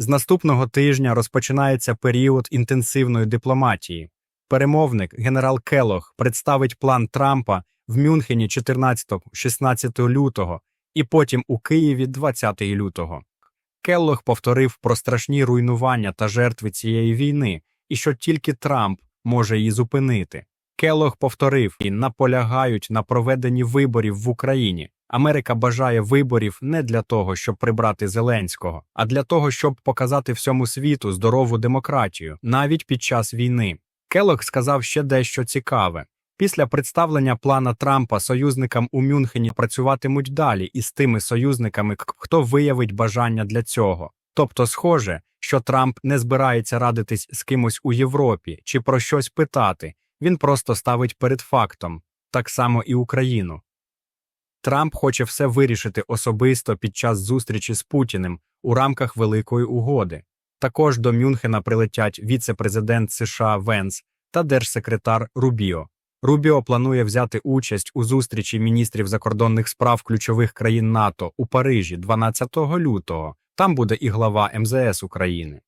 З наступного тижня розпочинається період інтенсивної дипломатії. Перемовник генерал Келох представить план Трампа в Мюнхені 14-16 лютого і потім у Києві 20 лютого. Келлох повторив про страшні руйнування та жертви цієї війни і що тільки Трамп може її зупинити. Келлох повторив і наполягають на проведенні виборів в Україні. Америка бажає виборів не для того, щоб прибрати Зеленського, а для того, щоб показати всьому світу здорову демократію, навіть під час війни. Келлог сказав ще дещо цікаве. Після представлення плана Трампа союзникам у Мюнхені працюватимуть далі із тими союзниками, хто виявить бажання для цього. Тобто, схоже, що Трамп не збирається радитись з кимось у Європі чи про щось питати. Він просто ставить перед фактом, так само і Україну. Трамп хоче все вирішити особисто під час зустрічі з Путіним у рамках Великої угоди. Також до Мюнхена прилетять віце-президент США Венс та держсекретар Рубіо. Рубіо планує взяти участь у зустрічі міністрів закордонних справ ключових країн НАТО у Парижі 12 лютого. Там буде і глава МЗС України.